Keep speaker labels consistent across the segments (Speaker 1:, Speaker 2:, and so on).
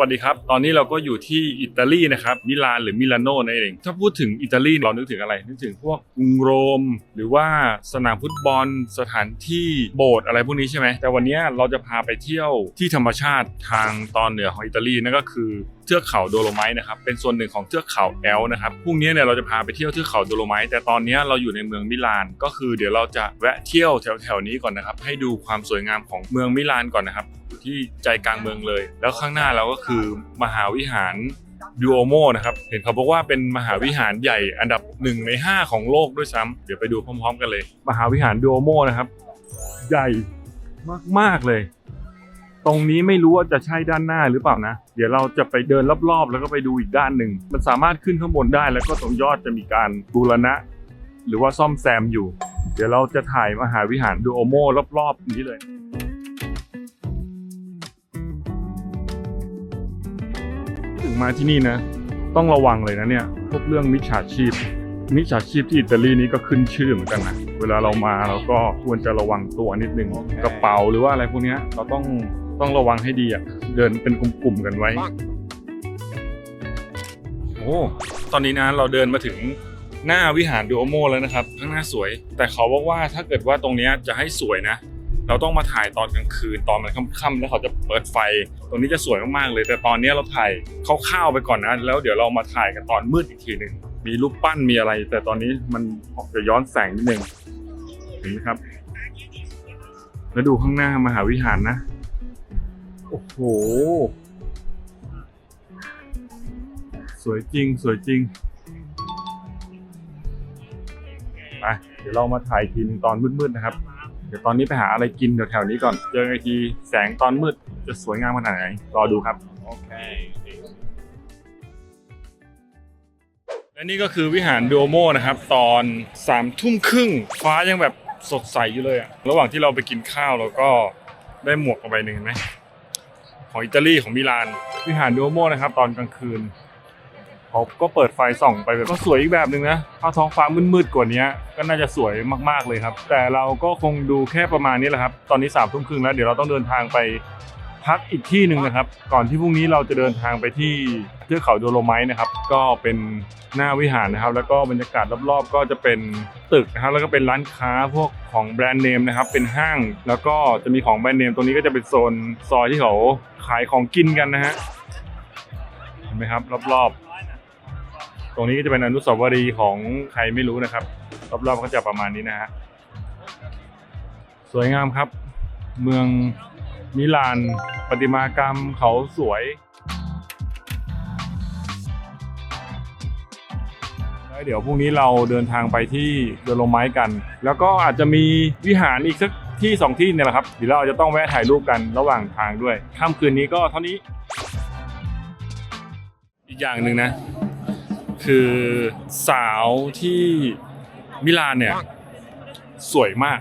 Speaker 1: วัสดีครับ ตอนนี้เราก็อยู่ที่อิตาลีนะครับมิลานหรือมิลานโนนั่นเอง ถ้าพูดถึงอิตาลีเรานึกถึงอะไร นึกถึงพวกกรุงโรม หรือว่าสนามฟุตบอล สถานที่โบสถ์อะไรพวกนี้ใช่ไหมแต่วันนี้เราจะพาไปเที่ยวที่ธรรมชาติทางตอนเหนือของอิตาลีนั่นก็คือ เทือกเขาโดโลไมต์นะครับเป็นส่วนหนึ่งของเทือกเขาแอลนะครับพรุ่งนี้เนี่ยเราจะพาไปเที่ยวเทือกเขาโดโลไมต์แต่ตอนนี้เราอยู่ในเมืองมิลาน ก็คือเดี๋ยวเราจะแวะเที่ยวแถวๆนี้ก่อนนะครับให้ดูความสวยงามของเมืองมิลานก่อนนะครับที่ใจกลางเมืองเลย แล้วข้างหน้าเราก็คือมหาวิหารดูโอโมนะครับ เห็นเขาบอกว่าเป็นมหาวิหารใหญ่อันดับหนึ่งใน 5 ของโลกด้วยซ้ำเดี๋ยวไปดูพร้อม ๆ กันเลย มหาวิหารดูโอโมนะครับ ใหญ่มากๆเลย ตรงนี้ไม่รู้ว่าจะใช่ด้านหน้าหรือเปล่านะ เดี๋ยวเราจะไปเดินรอบๆ แล้วก็ไปดูอีกด้านหนึ่ง มันสามารถขึ้นข้างบนได้แล้วก็ตรงยอดจะมีการบูรณะ หรือว่าซ่อมแซมอยู่ เดี๋ยวเราจะถ่ายมหาวิหารดูโอโมรอบๆนี้เลยถึงมาที่นี่นะ ต้องระวังเลยนะเนี่ยพวกเรื่องมิจฉาชีพมิจฉาชีพที่อิตาลีนี้ก็ขึ้นชื่อเหมือนกันนะ เวลาเรามาเราก็ควรจะระวังตัวนิดนึงกระเป๋าหรือว่าอะไรพวกนี้เราต้อง ต้องระวังให้ดีอะ เดินเป็นกลุ่มๆกันไว้ โอ้ ตอนนี้นะเราเดินมาถึงหน้าวิหารดูโอโมแล้วนะครับ ข้างหน้าสวย แต่เขาบอกว่าถ้าเกิดว่าตรงเนี้ยจะให้สวยนะ เราต้องมาถ่ายตอนกลางคืนตอนมันค่ำๆแล้วเขาจะเปิดไฟ ตรงนี้จะสวยมากๆเลย แต่ตอนนี้เราถ่ายคร่าวๆไปก่อนนะ แล้วเดี๋ยวเรามาถ่ายกันตอนมืดอีกทีหนึ่งมีรูปปั้นมีอะไร แต่ตอนนี้มันออกจะย้อนแสงนิดนึงเห็นไหมครับ แล้วดูข้างหน้ามหาวิหารนะ โอ้โห สวยจริง สวยจริงไปเดี๋ยวเรามาถ่ายทีนึงตอนมืดๆนะครับ เดี๋ยวตอนนี้ไปหาอะไรกินแถวๆนี้ก่อน เจอไอทีแสงตอนมืดจะสวยงามขนาดไหน รอดูครับ โอเค และนี่ก็คือวิหารดูโอโมนะครับ ตอนสามทุ่มครึ่งฟ้ายังแบบสดใสอยู่เลยอะระหว่างที่เราไปกินข้าวเราก็ได้หมวกมาใบหนึ่งเห็นไหม ของอิตาลีของมิลานวิหารดูโอโมนะครับ ตอนกลางคืนเขาก็เปิดไฟส่องไปแบบก็สวยอีกแบบหนึ่งนะถ้าท้องฟ้ามืดๆกว่านี้ก็น่าจะสวยมากๆเลยครับ แต่เราก็คงดูแค่ประมาณนี้แหละครับ ตอนนี้สามทุ่มครึ่งแล้วเดี๋ยวเราต้องเดินทางไป พักอีกที่หนึ่งนะครับ ก่อนที่พรุ่งนี้เราจะเดินทางไปที่เทือกเขาโดโลไมต์นะครับ ก็เป็นหน้าวิหารนะครับ แล้วก็บรรยากาศรอบๆ ก็จะเป็นตึกนะครับ แล้วก็เป็นร้านค้าพวกของแบรนด์เนมนะครับ เป็นห้าง แล้วก็จะมีของแบรนด์เนม ตรงนี้ก็จะเป็นโซนซอยที่เขาขายของกินกันนะฮะ เห็นไหมครับรอบๆ ตรงนี้ก็จะเป็นอนุสาวรีย์ของใครไม่รู้นะครับ รอบๆก็จะประมาณนี้นะฮะ สวยงามครับ เมือง มิลานประติมากรรมเขาสวย แล้วเดี๋ยวพรุ่งนี้เราเดินทางไปที่เดโลไมต์กัน แล้วก็อาจจะมีวิหารอีกสักที่สองที่เนี่ยแหละครับเดี๋ยวเราจะต้องแวะถ่ายรูปกันระหว่างทางด้วยค่ำคืนนี้ก็เท่านี้ อีกอย่างหนึ่งนะ คือสาวที่มิลานเนี่ย สวยมาก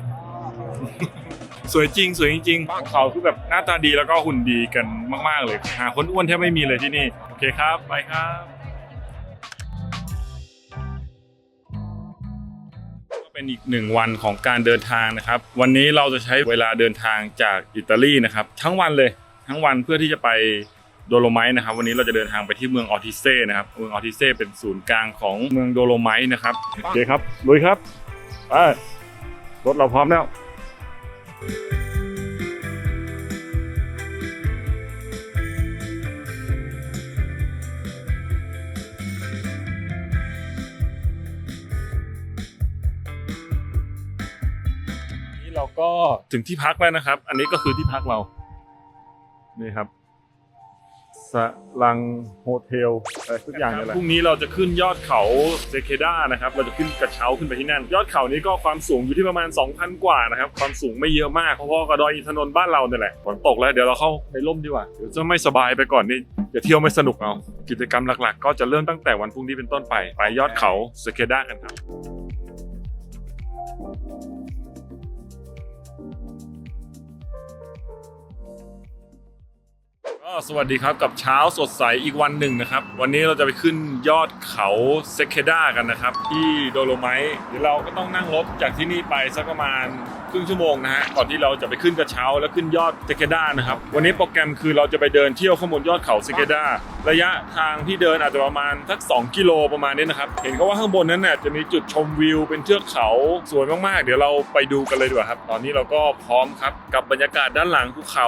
Speaker 1: สวยจริง สวยจริงๆเขาคือแบบหน้าตาดีแล้วก็หุ่นดีกันมาก ๆ เลยหาคนอ้วนแทบไม่มีเลยที่นี่ โอเคครับ ไปครับก็เป็นอีกหนึ่งวันของการเดินทางนะครับ วันนี้เราจะใช้เวลาเดินทางจากอิตาลีนะครับ ทั้งวันเลยทั้งวันเพื่อที่จะไปโดโลไมต์นะครับ วันนี้เราจะเดินทางไปที่เมืองออทิเซ่นะครับเมืองออทิเซ่เป็นศูนย์กลางของเมืองโดโลไมต์นะครับโอเคครับลุยครับไปรถเราพร้อมแล้ว เราก็ถึงที่พักแล้วนะครับ อันนี้ก็คือที่พักเรา นี่ครับ สลังโฮเทลอะไรทุกอย่างนี่แหละพรุ่งนี้เราจะขึ้นยอดเขาเซเคด้านะครับ เราจะขึ้นกระเช้าขึ้นไปที่นั่น ยอดเขานี้ก็ความสูงอยู่ที่ประมาณ 2,000 กว่านะครับ ความสูงไม่เยอะมากเพราะๆกับดอยอินทนนท์บ้านเราเนี่ยแหละฝนตกแล้วเดี๋ยวเราเข้าในร่มดีกว่าเดี๋ยวจะไม่สบายไปก่อนนี่จะเที่ยวไม่สนุกเอากิจกรรมหลักๆ ก็จะเริ่มตั้งแต่วันพรุ่งนี้เป็นต้นไปไปยอดเขาเซเคด้ากันครับ สวัสดีครับกับเช้าสดใสอีกวันหนึ่งนะครับ วันนี้เราจะไปขึ้นยอดเขาเซเคด้ากันนะครับ ที่โดโลไมต์เดี๋ยวเราก็ต้องนั่งรถจากที่นี่ไปสักประมาณครึ่งชั่วโมงนะฮะก่อนที่เราจะไปขึ้นกระเช้าแล้วขึ้นยอดเซเคด้านะครับ วันนี้โปรแกรมคือเราจะไปเดินเที่ยวข้างบนยอดเขาเซเคด้าระยะทางที่เดินอาจจะประมาณสัก 2 กิโลประมาณนี้นะครับ เห็นเขาว่าข้างบนนั้นน่ะจะมีจุดชมวิวเป็นเทือกเขาสวยมากๆ เดี๋ยวเราไปดูกันเลยดีกว่าครับ ตอนนี้เราก็พร้อมครับกับบรรยากาศด้านหลังภูเขา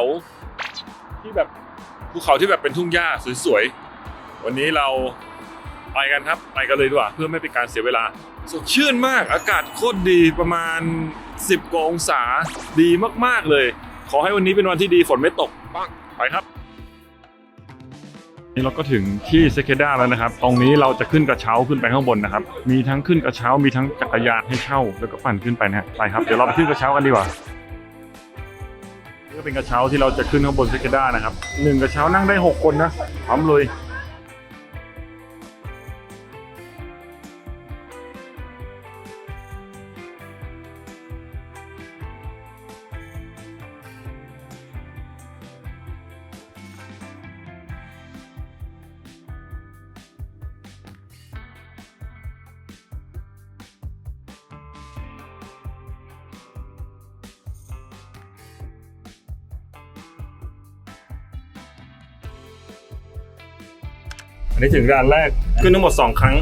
Speaker 1: ที่แบบ ภูเขาที่แบบเป็นทุ่งหญ้าสวยๆ วันนี้เราไปกันครับ ไปกันเลยดีกว่าเพื่อไม่เป็นการเสียเวลา สดชื่นมากอากาศโคตรดีประมาณ 10กว่าองศาดีมากๆเลย ขอให้วันนี้เป็นวันที่ดีฝนไม่ตกปังไปครับ นี่เราก็ถึงที่เซเคด้าแล้วนะครับ ตรงนี้เราจะขึ้นกระเช้าขึ้นไปข้างบนนะครับ มีทั้งขึ้นกระเช้ามีทั้งจักรยานให้เช่าแล้วก็ปั่นขึ้นไปนะฮะไปครับเดี๋ยวเราไปขึ้นกระเช้ากันดีกว่า ก็เป็นกระเช้าที่เราจะขึ้นข้างบนเซกด้านะครับหนึ่งกระเช้านั่งได้ 6 คนนะพร้อมเลย อันนี้ถึงด่านแรกขึ้นทั้งหมด 2 ครั้ง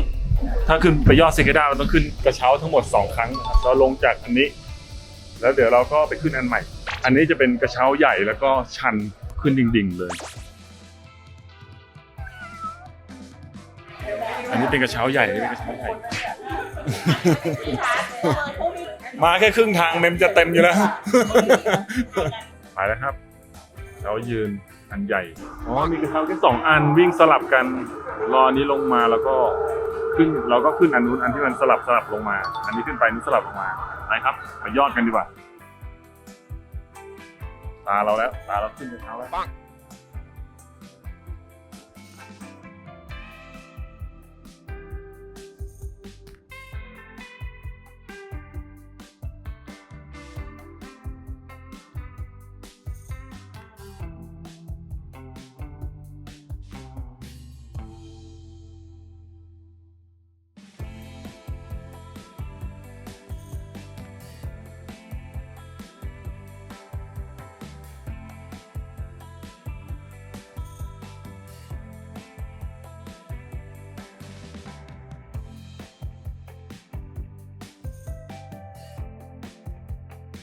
Speaker 1: ถ้าขึ้นไปยอดเซกด้าเราต้องขึ้นกระเช้าทั้งหมด 2 ครั้งนะครับเราลงจากอันนี้ แล้วเดี๋ยวเราก็ไปขึ้นอันใหม่ อันนี้จะเป็นกระเช้าใหญ่แล้วก็ชันขึ้นดิ่งๆเลย อันนี้เป็นกระเช้าใหญ่อันนี้เป็นกระเช้าใหญ่ มาแค่ครึ่งทางเมมจะเต็มอยู่แล้ว ไปแล้วครับ เรายืน อันใหญ่ อ๋อ มีกระเช้าแค่สองอันวิ่งสลับกัน รออันนี้ลงมาแล้วก็ขึ้นเราก็ขึ้นอันนู้นอันที่มันสลับสลับลงมา อันนี้ขึ้นไปนี้สลับลงมาไปครับไปยอดกันดีกว่า ตาเราแล้ว ตาเราขึ้นกระเช้าแล้ว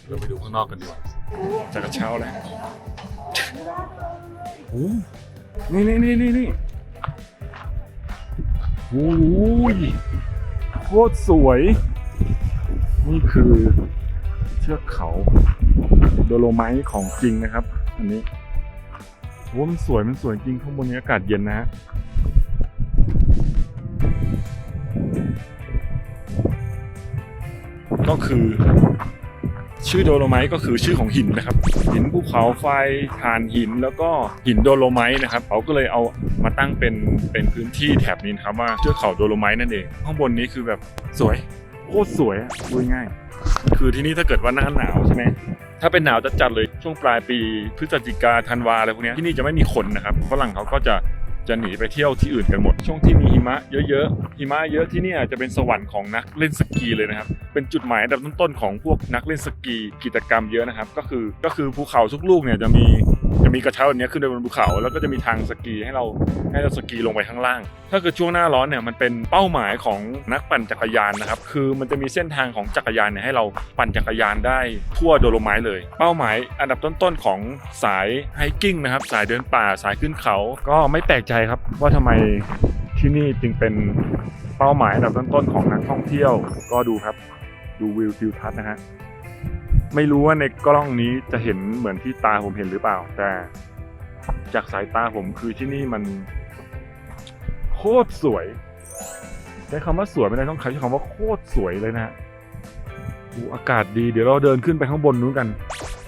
Speaker 1: เราไปดูข้างนอกกันดีกว่าจากกระเช้าแล้วโอ้นี่นี่นี่นี่นี่โอ้ยโคตรสวย นี่คือเชือกเขาโดโลไมต์ของจริงนะครับ อันนี้โอ้มันสวย มันสวยจริง ข้างบนนี้อากาศเย็นนะฮะก็คือ ชื่อโดโลไมต์ก็คือชื่อของหินนะครับ หินภูเขาไฟถ่านหินแล้วก็หินโดโลไมต์นะครับเขาก็เลยเอามาตั้งเป็นเป็นพื้นที่แถบนี้นะครับว่าเทือกเขาโดโลไมต์นั่นเอง ข้างบนนี้คือแบบสวยโคตรสวยอะพูง่าย คือที่นี่ถ้าเกิดว่าหน้าหนาวใช่ไหมถ้าเป็นหนาวจัดๆเลยช่วงปลายปีพฤศจิกาธันวาอะไรพวกนี้ที่นี่จะไม่มีคนนะครับฝรั่งเขาก็จะ จะหนีไปเที่ยวที่อื่นกันหมด ช่วงที่มีหิมะเยอะๆหิมะเยอะที่นี่จะเป็นสวรรค์ของนักเล่นสกีเลยนะครับ เป็นจุดหมายอันดับต้นๆของพวกนักเล่นสกีกิจกรรมเยอะนะครับ ก็คือก็คือภูเขาทุกลูกเนี่ยจะมีจะมีกระเช้าแบบนี้ขึ้นไปบนภูเขา แล้วก็จะมีทางสกีให้เราให้เราสกีลงไปข้างล่าง ถ้าเกิดช่วงหน้าร้อนเนี่ยมันเป็นเป้าหมายของนักปั่นจักรยานนะครับ คือมันจะมีเส้นทางของจักรยานเนี่ยให้เราปั่นจักรยานได้ทั่วโดโลไมต์เลย เป้าหมายอันดับต้นๆของสายไฮกิ้งนะครับ สายเดินป่าสายขึ้นเขา ก็ไม่แปลกใจครับว่าทำไมที่นี่จึงเป็นเป้าหมายอันดับต้นๆของนักท่องเที่ยว ก็ดูครับ ดูวิวทิวทัศน์นะฮะไม่รู้ว่าในกล้องนี้จะเห็นเหมือนที่ตาผมเห็นหรือเปล่า แต่จากสายตาผมคือที่นี่มัน โคตรสวยใช้คำว่าสวยไม่ได้ต้องใช้คำว่าโคตรสวยเลยนะฮะอากาศดีเดี๋ยวเราเดินขึ้นไปข้างบนนู้นกัน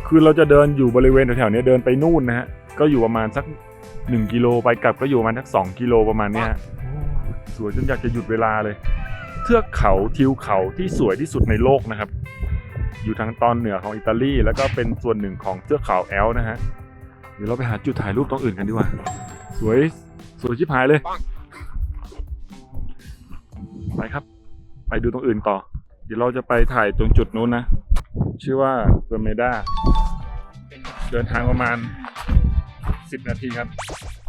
Speaker 1: คือเราจะเดินอยู่บริเวณแถวๆนี้เดินไปนู่นนะฮะก็อยู่ประมาณสัก หนึ่งกิโลไปกลับก็อยู่ประมาณสักสองกิโลประมาณเนี้ยสวยจนอยากจะหยุดเวลาเลย เทือกเขาทิวเขาที่สวยที่สุดในโลกนะครับ อยู่ทางตอนเหนือของอิตาลีแล้วก็เป็นส่วนหนึ่งของเทือกเขาแอลนะฮะเดี๋ยวเราไปหาจุดถ่ายรูปตรงอื่นกันดีกว่า สวยสวยชิบหายเลย ไปครับ ไปดูตรงอื่นต่อ เดี๋ยวเราจะไปถ่ายตรงจุดนู้นนะ ชื่อว่าเฟอร์เมดาเดินทางประมาณ 10 นาทีครับ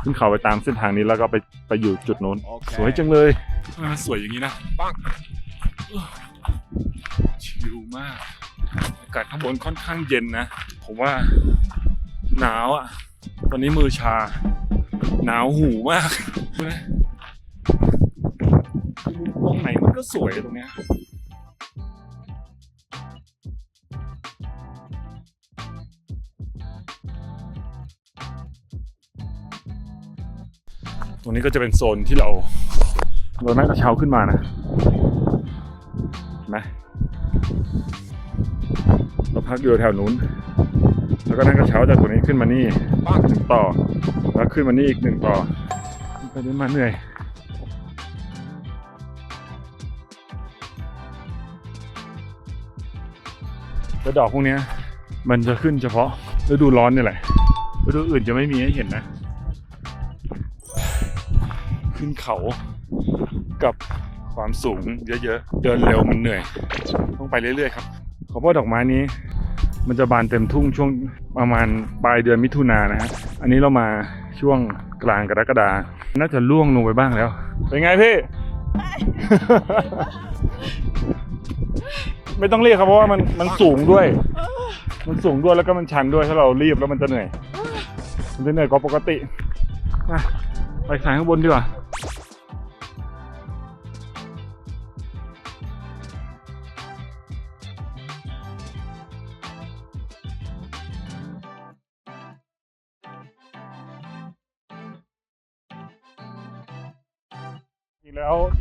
Speaker 1: ขึ้นเขาไปตามเส้นทางนี้แล้วก็ไปไปอยู่จุดนู้น สวยจังเลยทำไมมันสวยอย่างนี้นะชิลมาก อากาศข้างบนค่อนข้างเย็นนะ ผมว่าหนาวอะ ตอนนี้มือชา หนาวหูมากนะตรงไหนมันก็สวยตรงเนี้ย ตรงนี้ก็จะเป็นโซนที่เรา เรานั่งกระเช้าขึ้นมานะเห็นไหมเราพักอยู่แถวนู้น แล้วก็นั่งกระเช้าจากตรงนี้ขึ้นมานี่หนึ่งต่อ แล้วขึ้นมานี่อีกหนึ่งต่อ ไปได้มาเหนื่อยแล้วดอกพวกนี้มันจะขึ้นเฉพาะฤดูร้อนนี่แหละฤดูอื่นจะไม่มีให้เห็นนะ ขึ้นเขากับความสูงเยอะๆ เดินเร็วมันเหนื่อย ต้องไปเรื่อยๆครับเขาบอกดอกไม้นี้ มันจะบานเต็มทุ่งช่วงประมาณปลายเดือนมิถุนายนนะฮะ อันนี้เรามาช่วงกลางกรกฎาน่าจะล่วงลงไปบ้างแล้ว เป็นไงพี่ ไม่ต้องเรียกครับเพราะว่ามันมันสูงด้วย มันสูงด้วยแล้วก็มันชันด้วยถ้าเรารีบแล้วมันจะเหนื่อย มันจะเหนื่อยกว่าปกติ ไปถ่ายข้างบนดีกว่า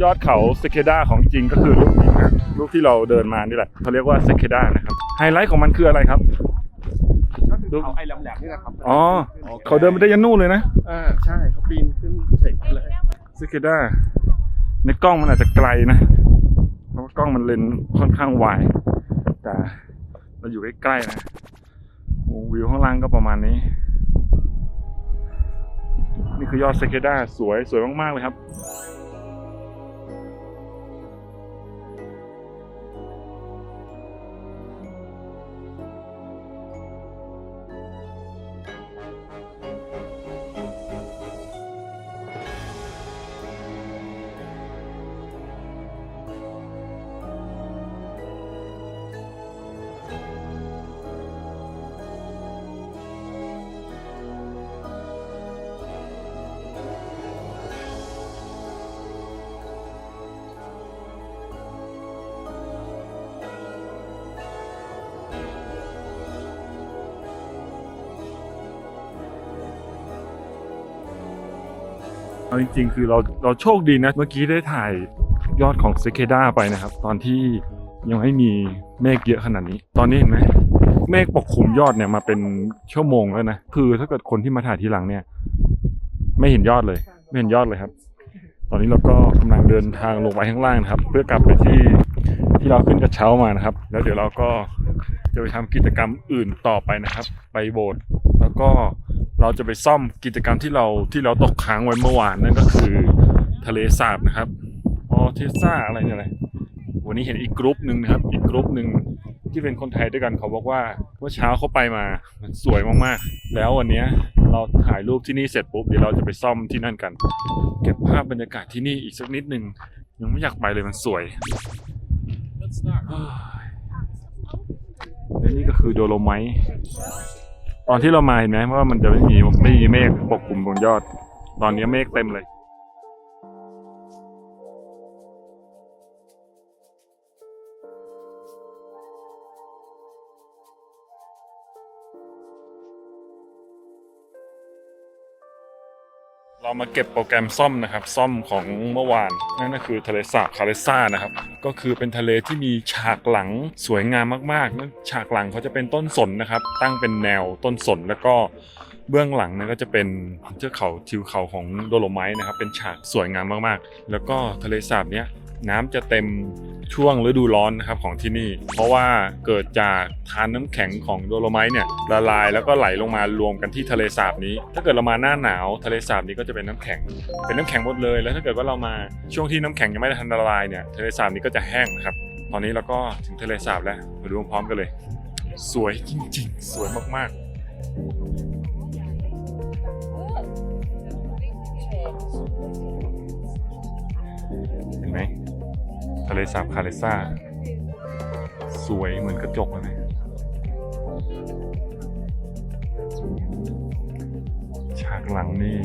Speaker 1: ยอดเขาเซเคดาของจริงก็คือลูกนี้นะลูกที่เราเดินมานี่แหละเขาเรียกว่าเซเคดานะครับไฮไลท์ของมันคืออะไรครับ
Speaker 2: ก็คือเขาไอ้แหลมๆนี่นะครับ
Speaker 1: อ๋อ เขาเดินไปได้ยันนู่นเลยนะ
Speaker 2: อ่าใช่เขาปีนขึ้นเสร็จเลย
Speaker 1: เซเคดาในกล้องมันอาจจะไกลนะเพราะว่ากล้องมันเลนส์ค่อนข้างวายแต่เราอยู่ใกล้ๆนะโอ้วิวข้างล่างก็ประมาณนี้ นี่คือยอดเซเคดาสวยสวยมากๆเลยครับ เอาจริงๆ คือเราเราโชคดีนะ เมื่อกี้ได้ถ่ายยอดของเซเคด้าไปนะครับ ตอนที่ยังไม่มีเมฆเยอะขนาดนี้ ตอนนี้เห็นไหมเมฆปกคลุมยอดเนี่ยมาเป็นชั่วโมงแล้วนะ คือถ้าเกิดคนที่มาถ่ายทีหลังเนี่ย ไม่เห็นยอดเลย ไม่เห็นยอดเลยครับ ตอนนี้เราก็กำลังเดินทางลงไปข้างล่างนะครับ เพื่อกลับไปที่ที่เราขึ้นกระเช้ามานะครับ แล้วเดี๋ยวเราก็จะไปทำกิจกรรมอื่นต่อไปนะครับ ไปโบสถ์แล้วก็ เราจะไปซ่อมกิจกรรมที่เราที่เราตกค้างไว้เมื่อวานนั่นก็คือทะเลสาบนะครับออเทซ่าอะไรเนี่ยแหละวันนี้เห็นอีกกรุ๊ปหนึ่งนะครับ อีกกรุ๊ปหนึ่งที่เป็นคนไทยด้วยกันเขาบอกว่าเมื่อเช้าเขาไปมามันสวยมากๆ แล้ววันนี้เราถ่ายรูปที่นี่เสร็จปุ๊บเดี๋ยวเราจะไปซ่อมที่นั่นกัน เก็บภาพบรรยากาศที่นี่อีกสักนิดหนึ่งยังไม่อยากไปเลยมันสวยและนี่ก็คือโดโลไมท์ ตอนที่เรามาเห็นไหมว่ามันจะไม่มีไม่มีเมฆปกคลุมบนยอด ตอนนี้เมฆเต็มเลย เรามาเก็บโปรแกรมซ่อมนะครับซ่อมของเมื่อวานนั่นก็คือทะเลสาบคาเลซ่านะครับก็คือเป็นทะเลที่มีฉากหลังสวยงามมากๆนั่นฉากหลังเขาจะเป็นต้นสนนะครับ ตั้งเป็นแนวต้นสนแล้วก็เบื้องหลังเนก็จะเป็นเทือกเขาทิวเขาของโดโลไมต์นะครับเป็นฉากสวยงามมากๆ แล้วก็ทะเลสาบเนี้ย น้ำจะเต็มช่วงฤดูร้อนนะครับของที่นี่ เพราะว่าเกิดจากทานน้ำแข็งของโดโลไมต์เนี่ยละลายแล้วก็ไหลลงมารวมกันที่ทะเลสาบนี้ ถ้าเกิดเรามาหน้าหนาวทะเลสาบนี้ก็จะเป็นน้ำแข็ง เป็นน้ำแข็งหมดเลย แล้วถ้าเกิดว่าเรามาช่วงที่น้ำแข็งยังไม่ได้ทันละลายเนี่ยทะเลสาบนี้ก็จะแห้งนะครับ ตอนนี้เราก็ถึงทะเลสาบแล้วมาดูพร้อมๆกันเลย สวยจริงๆ สวยมากๆเห็นไหมะเลสาบคาเลซ่า สวยเหมือนกระจกเลย ฉากหลังนี่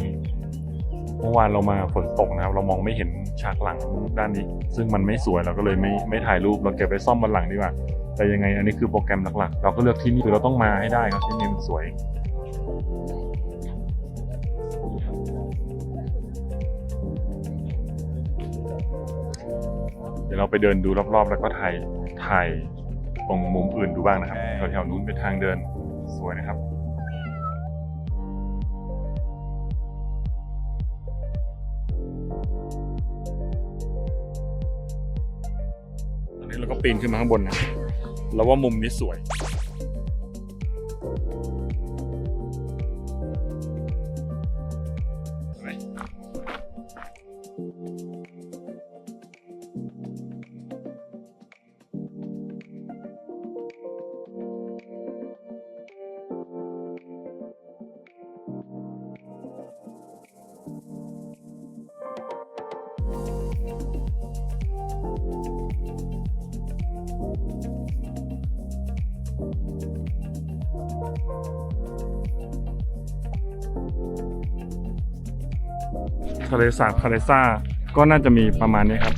Speaker 1: เมื่อวานเรามาฝนตกนะครับ เรามองไม่เห็นฉากหลังด้านนี้ ซึ่งมันไม่สวยเราก็เลยไม่ไม่ถ่ายรูปเราเก็บไปซ่อมวันหลังดีกว่าแต่ยังไงอันนี้คือโปรแกรมหลักๆ เราก็เลือกที่นี่คือเราต้องมาให้ได้ครับที่นี่มันสวย เดี๋ยวเราไปเดินดูรอบๆ แล้วก็ถ่ายถ่ายตรงมุมอื่นดูบ้างนะครับแถวๆนู้นเป็นทางเดินสวยนะครับตอนนี้เราก็ปีนขึ้นมาข้างบนนะเราว่ามุมนี้สวย ทะเลสาบคาริซ่าก็น่าจะมีประมาณนี้ครับ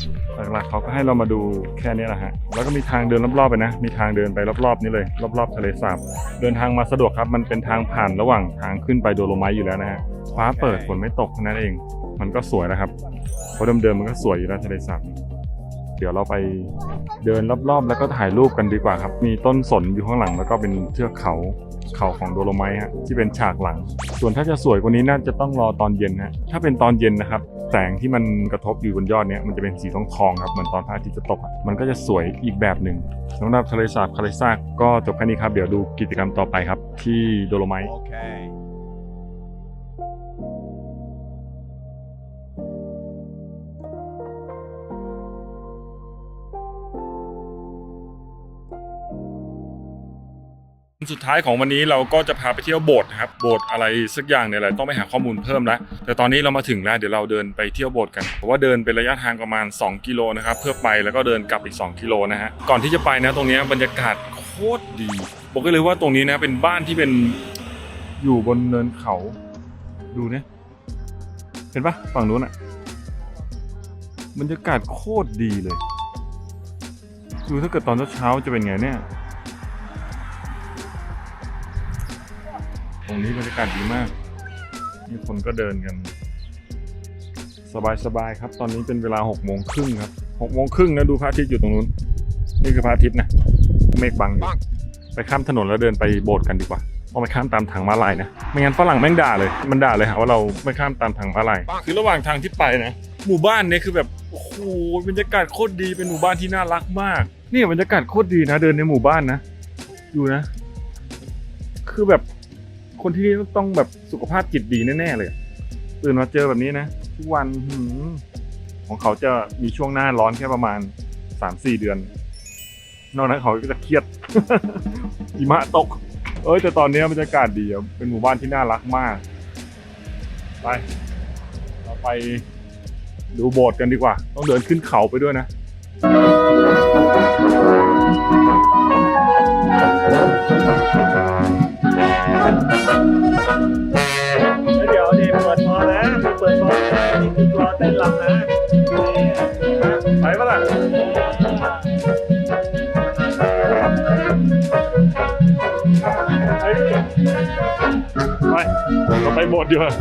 Speaker 1: หลักๆเขาก็ให้เรามาดูแค่นี้แหละฮะ แล้วก็มีทางเดินรอบๆไปนะ มีทางเดินไปรอบๆนี้เลย รอบๆทะเลสาบ เดินทางมาสะดวกครับ มันเป็นทางผ่านระหว่างทางขึ้นไปโดโลไมต์อยู่แล้วนะฮะ ฟ้าเปิดฝนไม่ตกนั่นเอง มันก็สวยนะครับเพราะเดิมๆมันก็สวยอยู่แล้วทะเลสาบ เดี๋ยวเราไปเดินรอบๆ แล้วก็ถ่ายรูปกันดีกว่าครับ มีต้นสนอยู่ข้างหลังแล้วก็เป็นเทือกเขาเขาของโดโลไมต์ฮะที่เป็นฉากหลัง ส่วนถ้าจะสวยกว่านี้น่าจะต้องรอตอนเย็นฮะถ้าเป็นตอนเย็นนะครับ แสงที่มันกระทบอยู่บนยอดเนี้ยมันจะเป็นสีทองทองๆครับเหมือนตอนพระอาทิตย์จะตก มันก็จะสวยอีกแบบหนึ่งสำหรับทะเลสาบคาเลซ่ากก็จบแค่นี้ครับเดี๋ยวดูกิจกรรมต่อไปครับ ที่โดโลไมต์ สุดท้ายของวันนี้เราก็จะพาไปเที่ยวโบสถ์นะครับโบสถ์อะไรสักอย่างเนี่ยแหละต้องไปหาข้อมูลเพิ่มแล้วแต่ตอนนี้เรามาถึงแล้วเดี๋ยวเราเดินไปเที่ยวโบสถ์กันเพราะว่าเดินเป็นระยะทางประมาณ 2 กิโลนะครับเพื่อไปแล้วก็เดินกลับอีก 2 กิโลนะฮะก่อนที่จะไปนะตรงนี้บรรยากาศโคตรดีบอกเลยว่าตรงนี้นะเป็นบ้านที่เป็นอยู่บนเนินเขาดูเนี่ยเห็นปะฝั่งนู้นอะบรรยากาศโคตรดีเลยดูถ้าเกิดตอนเช้าจะเป็นไงเนี่ย รงนี้บรรยากาศดีมาก มีคนก็เดินกัน สบายๆครับ ตอนนี้เป็นเวลา6กโมงครึ่งครับหกโมงครึ่งนะดูพระอาทิตย์อยู่ตรงนู้น นี่คือพระอาทิตย์นะเมฆบังอยู่ไปข้ามถนนแล้วเดินไปโบสถ์กันดีกว่าต้องไปข้ามตามทางม้าลายนะ ไม่งั้นฝรั่งแม่งด่าเลย มันด่าเลยหาว่าเราไม่ข้ามตามทางม้าลายคือระหว่างทางที่ไปนะ หมู่บ้านเนี่ยคือแบบ โอ้โห บรรยากาศโคตรดี เป็นหมู่บ้านที่น่ารักมาก นี่บรรยากาศโคตรดีนะ เดินในหมู่บ้านนะ ดูนะ คือแบบ คนที่นี่ต้องแบบสุขภาพจิตดีแน่ๆเลยตื่นมาเจอแบบนี้นะ ทุกวันของเขาจะมีช่วงหน้าร้อนแค่ประมาณ3-4เดือน นอกนั้นเขาก็จะเครียดหิมะตก เอ้ยแต่ตอนนี้บรรยากาศดีเป็นหมู่บ้านที่น่ารักมาก ไป เราไปดูโบสถ์กันดีกว่า ต้องเดินขึ้นเขาไปด้วยนะ
Speaker 3: เดี๋ยวเดมเปิดฟอร์นะเปิดฟอร์นะนี่คือกรอเต้นรำนะ
Speaker 1: ไปปะล่ะ
Speaker 3: ไปดิ
Speaker 1: ไปเราไปโบสถ์ดีกว่า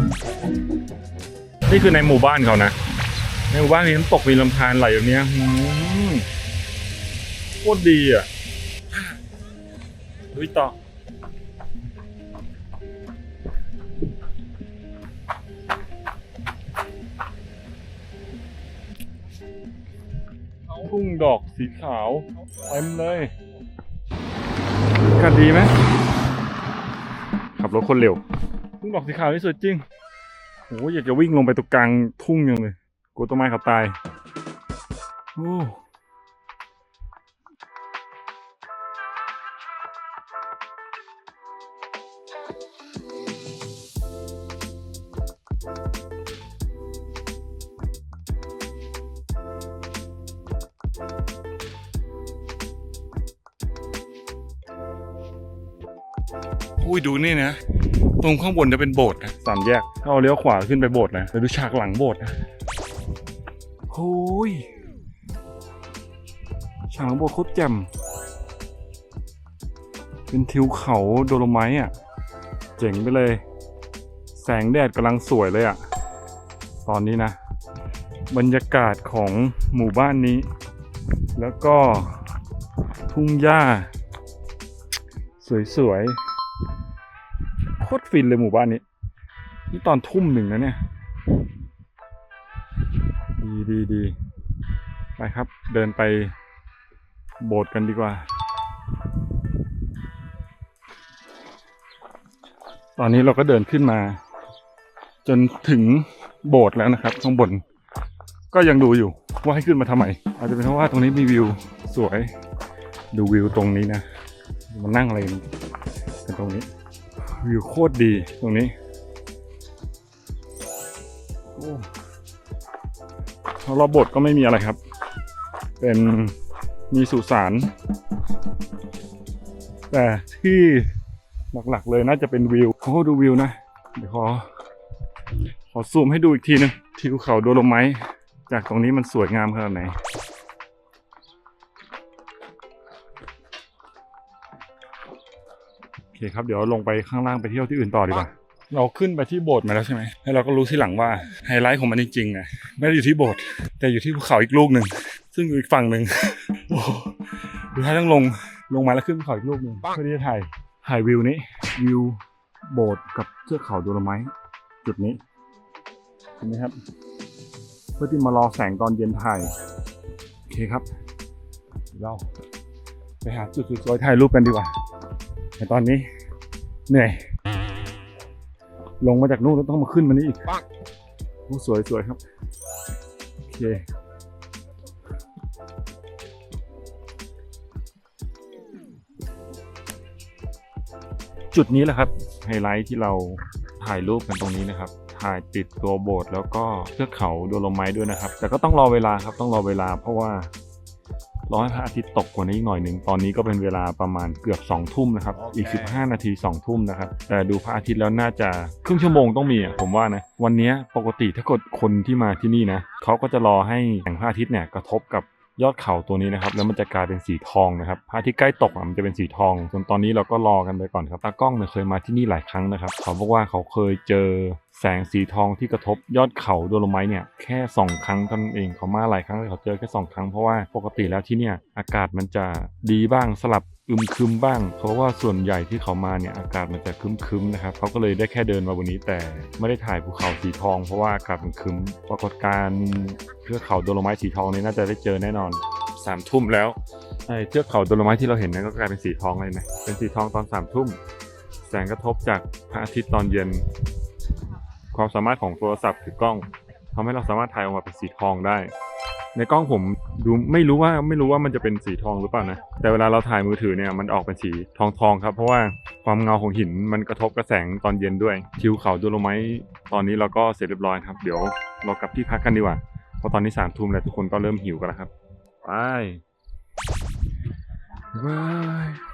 Speaker 1: นี่คือในหมู่บ้านเขานะ ในหมู่บ้านมีน้ำตกมีลำธารไหลแบบเนี้ยหืมโคตรดีอะ ดูต่อ ดอกสีขาวเต็มเลยอากาศดีไหมขับรถคนเร็วทุ่งดอกสีขาวนี่สวยจริงโอ้ยอยากจะวิ่งลงไปตรงกลางทุ่งยังเลยกลัวต้นไม้เขาตายโอ้ ดูนี่นะ ตรงข้างบนจะเป็นโบสถ์นะสามแยกถ้าเราเลี้ยวขวาขึ้นไปโบสถ์นะไปดูฉากหลังโบสถ์นะโอ้ยฉากหลังโบสถ์โคตรแจ่มเป็นทิวเขาโดโลไมต์อะ เจ๋งไปเลย แสงแดดกำลังสวยเลยอะ ตอนนี้นะ บรรยากาศของหมู่บ้านนี้ แล้วก็ทุ่งหญ้า สวยๆโคตรฟินเลยหมู่บ้านนี้ นี่ตอนทุ่มหนึ่งนะเนี่ย ดีดีดีไปครับ เดินไปโบสถ์กันดีกว่า ตอนนี้เราก็เดินขึ้นมา จนถึงโบสถ์แล้วนะครับ ข้างบน ก็ยังดูอยู่ว่าให้ขึ้นมาทำไม อาจจะเป็นเพราะว่าตรงนี้มีวิวสวย ดูวิวตรงนี้นะมานั่งอะไรกันตรงนี้ วิวโคตรดีตรงนี้โอ้รอบบสถ์ก็ไม่มีอะไรครับ เป็นมีสุสานแต่ที่หลักๆเลยน่าจะเป็นวิวโอ้ดูวิวนะ เดี๋ยวขอ ขอซูมให้ดูอีกทีนึงทิวเขาโดโลไมต์จากตรงนี้มันสวยงามขนาดไหน เคครับ เดี๋ยวลงไปข้างล่างไปเที่ยวที่อื่นต่อดีกว่า เราขึ้นไปที่โบสถ์มาแล้วใช่ไหมแล้วเราก็รู้ที่หลังว่าไฮไลท์ของมันจริงๆนะไม่ได้อยู่ที่โบสถ์แต่อยู่ที่ภูเขาอีกลูกหนึ่งซึ่งอยู่อีกฝั่งหนึ่งโอ้โหดูท่าต้องลงลงมาแล้วขึ้นภูเขาอีกลูกหนึ่งเพื่อที่จะถ่ายถ่ายวิวนี้วิวโบสถ์กับเทือกเขาโดโลไมต์จุดนี้เห็นไหมครับ เพื่อที่มารอแสงตอนเย็นถ่ายโอเคครับเดี๋ยวเราไปหาจุดสวยๆถ่ายรูปกันดีกว่า แต่ตอนนี้เหนื่อย ลงมาจากนู่นแล้วต้องมาขึ้นมานี่อีกโอ้สวยสวยครับ โอเคจุดนี้แหละครับ ไฮไลท์ที่เราถ่ายรูปกันตรงนี้นะครับ ถ่ายติดตัวโบสถ์แล้วก็เทือกเขาโดโลไมต์ด้วยนะครับ แต่ก็ต้องรอเวลาครับต้องรอเวลาเพราะว่า รอให้พระอาทิตย์ตกกว่านี้อีกหน่อยหนึ่งตอนนี้ก็เป็นเวลาประมาณเกือบ2องทุ่มนะครับ อีก 15 นาที2องทุ่มนะครับ แต่ดูพระอาทิตย์แล้วน่าจะครึ่งชั่วโมงต้องมีอะผมว่านะ วันเนี้ยปกติถ้าเกิดคนที่มาที่นี่นะเขาก็จะรอให้แสงพระอาทิตย์เนี่ยกระทบกับยอดเขาตัวนี้นะครับ แล้วมันจะกลายเป็นสีทองนะครับพระอาทิตย์ใกล้ตกอะมันจะเป็นสีทอง ส่วนตอนนี้เราก็รอกันไปก่อนครับตากล้องเนี่ยเคยมาที่นี่หลายครั้งนะครับเขาบอกว่าเขาเคยเจอ แสงสีทองที่กระทบยอดเขาโดโลไมต์เนี่ยแค่สองครั้งเท่านั้นเองเขามาหลายครั้งเลยเขาเจอแค่สองครั้งเพราะว่าปกติแล้วที่เนี่ยอากาศมันจะดีบ้างสลับอึมครึมบ้าง เพราะว่าส่วนใหญ่ที่เขามาเนี่ยอากาศมันจะครึมๆนะครับเขาก็เลยได้แค่เดินมาบนนี้แต่ไม่ได้ถ่ายภูเขาสีทอง เพราะว่าอากาศมันครึมปรากฏการณ์เทือกเขาโดโลไมต์สีทองนี่น่าจะได้เจอแน่นอนสามทุ่มแล้วไอ้เทือกเขาโดโลไมต์ที่เราเห็นนั้นก็กลายเป็นสีทองเลยนะเป็นสีทองตอนสามทุ่มแสงกระทบจากพระอาทิตย์ตอนเย็น ความสามารถของโทรศัพท์ถือกล้องทำให้เราสามารถถ่ายออกมาเป็นสีทองได้ ในกล้องผมดูไม่รู้ว่าไม่รู้ว่ามันจะเป็นสีทองหรือเปล่านะแต่เวลาเราถ่ายมือถือเนี่ยมันออกเป็นสีทองทองๆครับ เพราะว่าความเงาของหินมันกระทบกระแสงตอนเย็นด้วยทิวเขาดูโลไมต์ตอนนี้เราก็เสร็จเรียบร้อยครับ เดี๋ยวเรากลับที่พักกันดีกว่าเพราะตอนนี้สามทุ่มแล้วทุกคนก็เริ่มหิวกันแล้วครับไปบาย